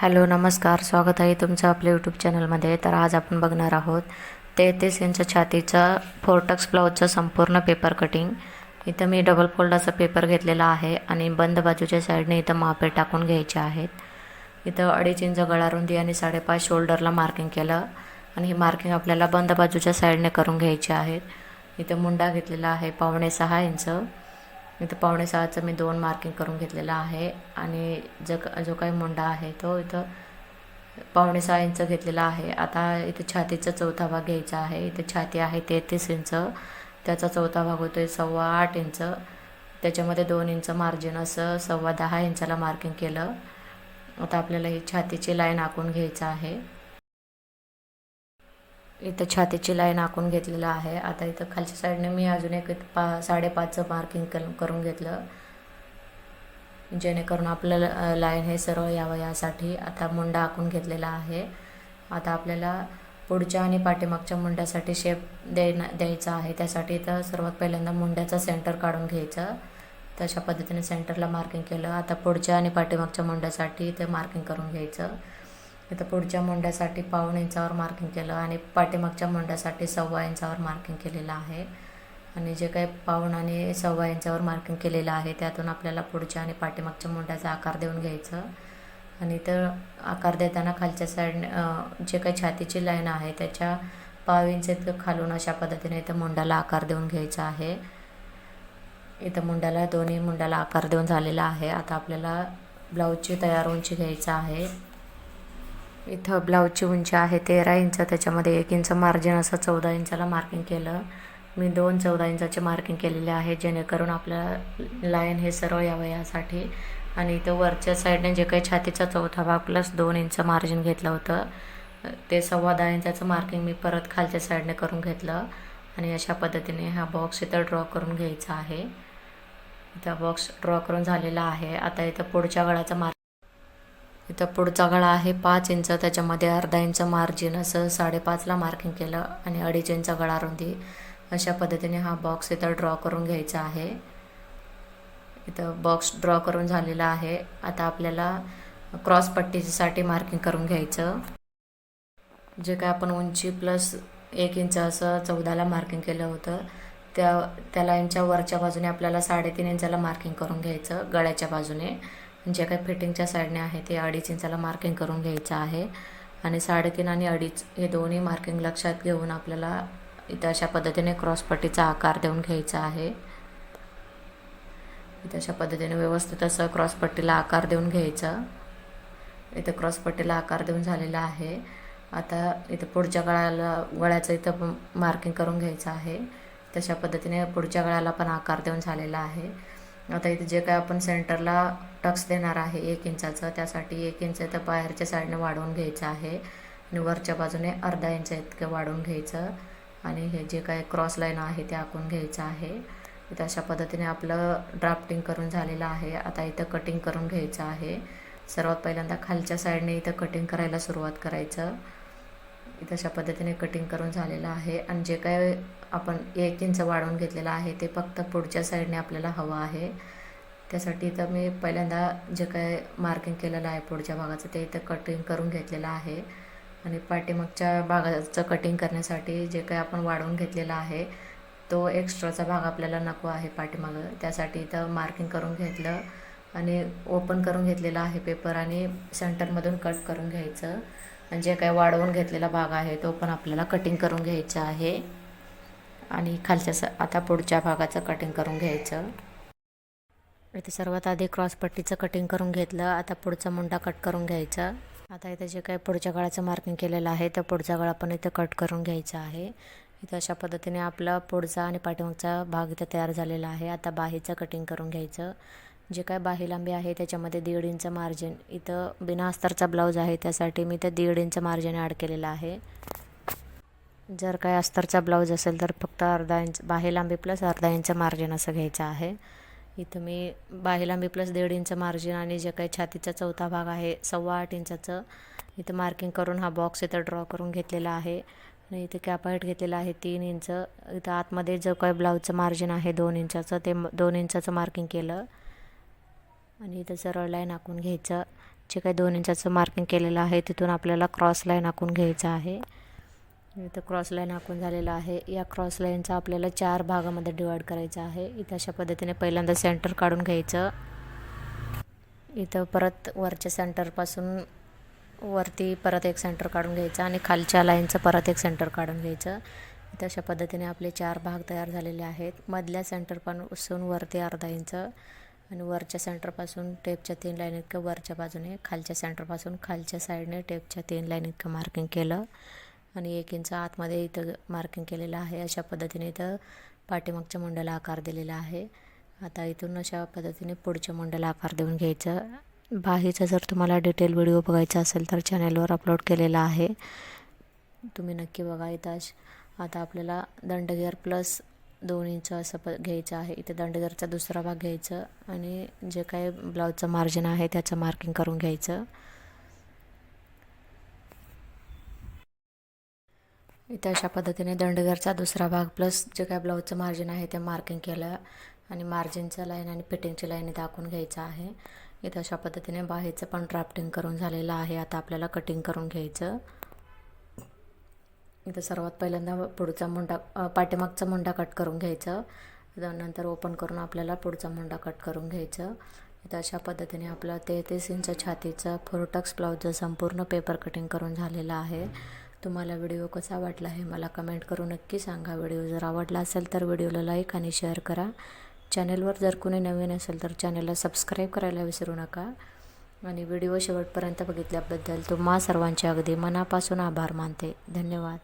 Hello नमस्कार. स्वागत आहे तुमचं आपल्या यूट्यूब चॅनलमध्ये तर आज आपण बघणार आहोत तेहतीस इंच छातीचा फोर्टक्स ब्लाऊजचं संपूर्ण पेपर कटिंग इथं मी डबल फोल्डाचा पेपर घेतलेला आहे आणि बंद बाजूच्या साईडने इथं मापे टाकून घ्यायचे आहेत. इथं अडीच इंच गळा रुंदी आणि साडेपाच शोल्डरला मार्किंग केलं आणि ही मार्किंग आपल्याला बंद बाजूच्या साईडने करून घ्यायची आहेत. इथं मुंडा घेतलेला आहे पावणे सहा इंच. इथं पावणे सहाचं मी दोन मार्किंग करून घेतलेलं आहे. आणि ज जो काही मुंडा आहे तो इथं पावणे सहा इंच घेतलेला आहे. आता इथं छातीचा चौथा भाग घ्यायचा आहे. इथे छाती आहे तेहतीस इंच. त्याचा चौथा भाग होतो आहे सव्वा आठ इंच. त्याच्यामध्ये दोन इंच मार्जिन असं सव्वा दहा इंचाला मार्किंग केलं. आता आपल्याला ही छातीची लाईन आखून घ्यायचं आहे. इथं छातीची लाईन आखून घेतलेलं आहे. आता इथं खालच्या साईडने मी अजून एक पा साडेपाचचं मार्किंग कल करून घेतलं. जेणेकरून आपलं लाईन हे सरळ यावं यासाठी आता मुंडा आखून घेतलेला आहे. आता आपल्याला पुढच्या आणि पाठीमागच्या मुंड्यासाठी शेप देणं द्यायचा आहे. त्यासाठी इथं सर्वात पहिल्यांदा मुंड्याचा सेंटर काढून घ्यायचं. तशा पद्धतीने सेंटरला मार्किंग केलं. आता पुढच्या आणि पाठीमागच्या मुंड्यासाठी इथे मार्किंग करून घ्यायचं. इथं पुढच्या मुंड्यासाठी पाऊण इंचावर मार्किंग केलं आणि पाठीमागच्या मुंड्यासाठी सव्वा इंचावर मार्किंग केलेलं आहे. आणि जे काही पाऊण आणि सव्वा इंचावर मार्किंग केलेलं आहे त्यातून आपल्याला पुढच्या आणि पाठीमागच्या मुंड्याचा आकार देऊन घ्यायचं. आणि इथं आकार देताना खालच्या साईडने जे काही छातीची लाईन आहे त्याच्या पाव इंच इतकं खालून अशा पद्धतीने इथं मुंड्याला आकार देऊन घ्यायचा आहे. इथं मुंड्याला दोन्ही मुंड्याला आकार देऊन झालेला आहे. आता आपल्याला ब्लाऊजची तयार उंची घ्यायचं आहे. इथं ब्लाऊजची उंची आहे तेरा इंच. त्याच्यामध्ये एक इंच मार्जिन असं चौदा इंचाला मार्किंग केलं. मी दोन चौदा इंचाचे मार्किंग केलेले आहे जेणेकरून आपल्याला लाईन हे सरळ यावं यासाठी. आणि इथं वरच्या साईडने जे काही छातीचा चौथा भाग प्लस दोन इंच मार्जिन घेतलं होतं ते सव्वा दहा इंचाचं मार्किंग मी परत खालच्या साईडने करून घेतलं. आणि अशा पद्धतीने हा बॉक्स इथं ड्रॉ करून घ्यायचा आहे. इथं बॉक्स ड्रॉ करून झालेला आहे. आता इथं पुढच्या गळाचा मार्क इथं पुढचा गळा आहे. पाच इंच त्याच्यामध्ये अर्धा इंच मार्जिन असं साडेपाचला मार्किंग केलं आणि अडीच इंच गळा रुंदी. अशा पद्धतीने हा बॉक्स इथं ड्रॉ करून घ्यायचा आहे. इथं बॉक्स ड्रॉ करून झालेला आहे. आता आपल्याला क्रॉस पट्टीसाठी मार्किंग करून घ्यायचं. जे काय आपण उंची प्लस एक इंच असं चौदाला मार्किंग केलं होतं त्या त्या लाईनच्या वरच्या बाजूने आपल्याला साडेतीन इंचाला मार्किंग करून घ्यायचं गळ्याच्या बाजूने. जे काही फिटिंगच्या साईडने आहे ते अडीच इंचाला मार्किंग करून घ्यायचं आहे. आणि साडेतीन आणि अडीच हे दोन्ही मार्किंग लक्षात घेऊन आपल्याला इथं अशा पद्धतीने क्रॉसपट्टीचा आकार देऊन घ्यायचा आहे. इथं अशा पद्धतीने व्यवस्थित असं क्रॉसपट्टीला आकार देऊन घ्यायचं. इथं क्रॉसपट्टीला आकार देऊन झालेला आहे. आता इथं पुढच्या गळ्याला गळ्याचं इथं मार्किंग करून घ्यायचं आहे. तशा पद्धतीने पुढच्या गळ्याला पण आकार देऊन झालेला आहे. आता इथे जे काय आपण सेंटरला टक्स देणार आहे एक इंचाचं त्यासाठी एक इंच तर बाहेरच्या साईडने वाढवून घ्यायचं आहे. आणि वरच्या बाजूने अर्धा इंच इतकं वाढवून घ्यायचं. आणि हे जे काय क्रॉस लाईन आहे ते आखून घ्यायचं आहे. इथं अशा पद्धतीने आपलं ड्राफ्टिंग करून झालेलं आहे. आता इथं कटिंग करून घ्यायचं आहे. सर्वात पहिल्यांदा खालच्या साईडने इथं कटिंग करायला सुरुवात करायचं. इथं अशा पद्धतीने कटिंग करून झालेलं आहे. आणि जे काय आपण एक इंच वाढवून घेतलेलं आहे ते फक्त पुढच्या साईडने आपल्याला हवं आहे. त्यासाठी इथं मी पहिल्यांदा जे काय मार्किंग केलेलं आहे पुढच्या भागाचं ते इथं कटिंग करून घेतलेलं आहे. आणि पाठीमागच्या भागाचं कटिंग करण्यासाठी जे काही आपण वाढवून घेतलेला आहे तो एक्स्ट्राचा भाग आपल्याला नको आहे पाठीमागं. त्यासाठी इथं मार्किंग करून घेतलं आणि ओपन करून घेतलेला आहे पेपर आणि सेंटरमधून कट करून घ्यायचं. आणि जे काही वाढवून घेतलेला भाग आहे तो पण आपल्याला कटिंग करून घ्यायचा आहे. आणि खालच्या स आता पुढच्या भागाचं कटिंग करून घ्यायचं. इथे सर्वात आधी क्रॉसपट्टीचं कटिंग करून घेतलं. आता पुढचा मुंडा कट करून घ्यायचा. आता इथं जे काही पुढच्या गळाचं मार्किंग केलेलं आहे तर पुढचा गळा पण इथं कट करून घ्यायचा आहे. इथं अशा पद्धतीने आपला पुढचा आणि पाठीमागचा भाग इथं तयार झालेला आहे. आता बाहीचं कटिंग करून घ्यायचं. जे काय बाही लांबी आहे त्याच्यामध्ये दीड इंच मार्जिन इथं बिना अस्तरचा ब्लाऊज आहे त्यासाठी मी इथं दीड इंच मार्जिन ॲड केलेलं आहे. जर काय अस्तरचा ब्लाऊज असेल तर फक्त अर्धा इंच बाही लांबी प्लस अर्धा इंच मार्जिन असं घ्यायचं आहे. इथं मी बाही लांबी प्लस दीड इंच मार्जिन आणि जे काही छातीचा चौथा भाग आहे सव्वा आठ इंचाचं इथं मार्किंग करून हा बॉक्स इथं ड्रॉ करून घेतलेला आहे. आणि इथे कॅप हाईट घेतलेला आहे तीन इंच. इथं आतमध्ये जो काही ब्लाऊजचं मार्जिन आहे दोन इंचाचं ते दोन इंचाचं मार्किंग केलं. आणि इथं सरळ लाईन आखून घ्यायचं. जे काही दोन इंचाचं मार्किंग केलेलं आहे तिथून आपल्याला क्रॉस लाईन आखून घ्यायचं आहे. इथं क्रॉस लाईन आखून झालेलं आहे. या क्रॉस लाईनचा आपल्याला चार भागामध्ये डिवाईड करायचं आहे. इथं अशा पद्धतीने पहिल्यांदा सेंटर काढून घ्यायचं. इथं परत वरच्या सेंटरपासून वरती परत एक सेंटर काढून घ्यायचं आणि खालच्या लाईनचं परत एक सेंटर काढून घ्यायचं. इथं अशा पद्धतीने आपले चार भाग तयार झालेले आहेत. मधल्या सेंटरपासून वरती अर्धा इंच आणि वरच्या सेंटरपासून टेपच्या तीन लाईन इतकं वरच्या बाजूने खालच्या सेंटरपासून खालच्या साईडने टेपच्या तीन लाईन इतकं मार्किंग केलं. आणि एक इंच आतमध्ये इथं मार्किंग केलेलं आहे. अशा पद्धतीने इथं पाठीमागच्या मुंड्याला आकार दिलेला आहे. आता इथून अशा पद्धतीने पुढच्या मुंड्याला आकार देऊन घ्यायचं. बाहीचा जर तुम्हाला डिटेल व्हिडिओ बघायचा असेल तर चॅनलवर अपलोड केलेला आहे. तुम्ही नक्की बघा इथं. आता आपल्याला दंडगेअर प्लस दोन इंच असं प घ्यायचं आहे. इथे दंडगेअरचा दुसरा भाग घ्यायचं आणि जे काही ब्लाऊजचं मार्जिन आहे त्याचं मार्किंग करून घ्यायचं. इथे अशा पद्धतीने दंडगरचा दुसरा भाग प्लस जे काय ब्लाऊजचं मार्जिन आहे ते मार्किंग केलं आणि मार्जिनचं लाईन आणि फिटिंगची लाईन दाखवून घ्यायचं आहे. इथं अशा पद्धतीने बाहेरचं पण ड्राफ्टिंग करून झालेलं आहे. आता आपल्याला कटिंग करून घ्यायचं. इथं सर्वात पहिल्यांदा पुढचा मुंडा पाठीमागचा मुंडा कट करून घ्यायचं. नंतर ओपन करून आपल्याला पुढचा मुंडा कट करून घ्यायचं. इथं अशा पद्धतीने आपलं तेहतीस इंच छातीचं फोरटक्स ब्लाऊजचं संपूर्ण पेपर कटिंग करून झालेलं आहे. तुम्हाला व्हिडिओ कसा वाटला हे मला कमेंट करून नक्की सांगा. व्हिडिओ जर आवडला असेल तर व्हिडिओला लाईक आणि शेअर करा. चॅनेलवर जर कोणी नवीन असेल तर चॅनलला सबस्क्राईब करायला विसरू नका. आणि व्हिडिओ शेवटपर्यंत बघितल्याबद्दल तुम्हा सर्वांचे अगदी मनापासून आभार मानते. धन्यवाद.